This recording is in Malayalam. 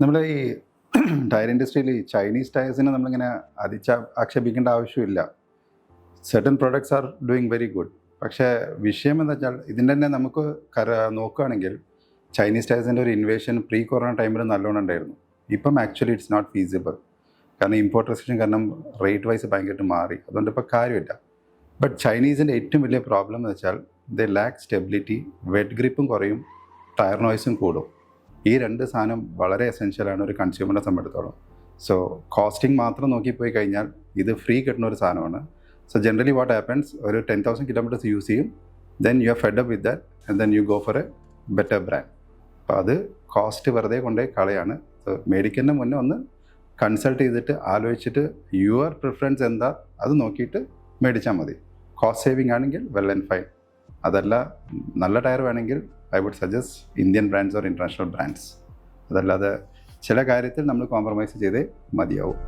നമ്മൾ ഈ ടയർ ഇൻഡസ്ട്രിയിൽ ഈ ചൈനീസ് ടയേഴ്സിനെ നമ്മളിങ്ങനെ അതിച്ച ആക്ഷേപിക്കേണ്ട ആവശ്യമില്ല. Certain products are doing very good പക്ഷേ വിഷയം എന്ന് വെച്ചാൽ ഇതിന്റെ തന്നെ നമുക്ക് കര നോക്കുകയാണെങ്കിൽ ചൈനീസ് ടയേഴ്സിന്റെ ഒരു ഇൻവേഷൻ പ്രീ കൊറോണ ടൈമിൽ നല്ലോണം ഉണ്ടായിരുന്നു. ഇപ്പം ആക്ച്വലി ഇറ്റ്സ് നോട്ട് ഫീസിബിൾ കാരണം ഇമ്പോർട്ട് റെസ്ട്രിക്ഷൻ കാരണം റേറ്റ് വൈസ് ഭയങ്കരമായിട്ട് മാറി. അതുകൊണ്ട് ഇപ്പോൾ കാര്യമില്ല. ബട്ട് ചൈനീസിന്റെ ഏറ്റവും വലിയ പ്രോബ്ലം എന്ന് വെച്ചാൽ ദ ലാക്ക് സ്റ്റെബിലിറ്റി വെഡ് ഗ്രിപ്പും കുറയും ടയർ നോയ്സും കൂടും. ഈ രണ്ട് സാധനം വളരെ എസെൻഷ്യലാണ് ഒരു കൺസ്യൂമറിനെ സംബന്ധിച്ചിടത്തോളം സോ കോസ്റ്റിംഗ് മാത്രം നോക്കിപ്പോയി കഴിഞ്ഞാൽ ഇത് ഫ്രീ കിട്ടുന്ന ഒരു സാധനമാണ്. സോ ജനറലി വാട്ട് ഹാപ്പൻസ് ഒരു ടെൻ തൗസൻഡ് കിലോമീറ്റേഴ്സ് യൂസ് ചെയ്യും. Then you are fed up with that and then you go for a better brand അപ്പോൾ അത് കോസ്റ്റ് വെറുതെ കൊണ്ടേ കളയാണ്. സോ മേടിക്കുന്നതിന് മുന്നേ ഒന്ന് കൺസൾട്ട് ചെയ്തിട്ട് ആലോചിച്ചിട്ട് യുവർ പ്രിഫറൻസ് എന്താ അത് നോക്കിയിട്ട് മേടിച്ചാൽ മതി. കോസ്റ്റ് സേവിങ് ആണെങ്കിൽ വെൽ ആൻഡ് ഫൈൻ അതല്ല നല്ല ടയർ വേണമെങ്കിൽ I would suggest Indian brands or international brands അതല്ലാതെ ചില കാര്യത്തിൽ നമ്മൾ കോംപ്രമൈസ് ചെയ്തേ മതിയാവും.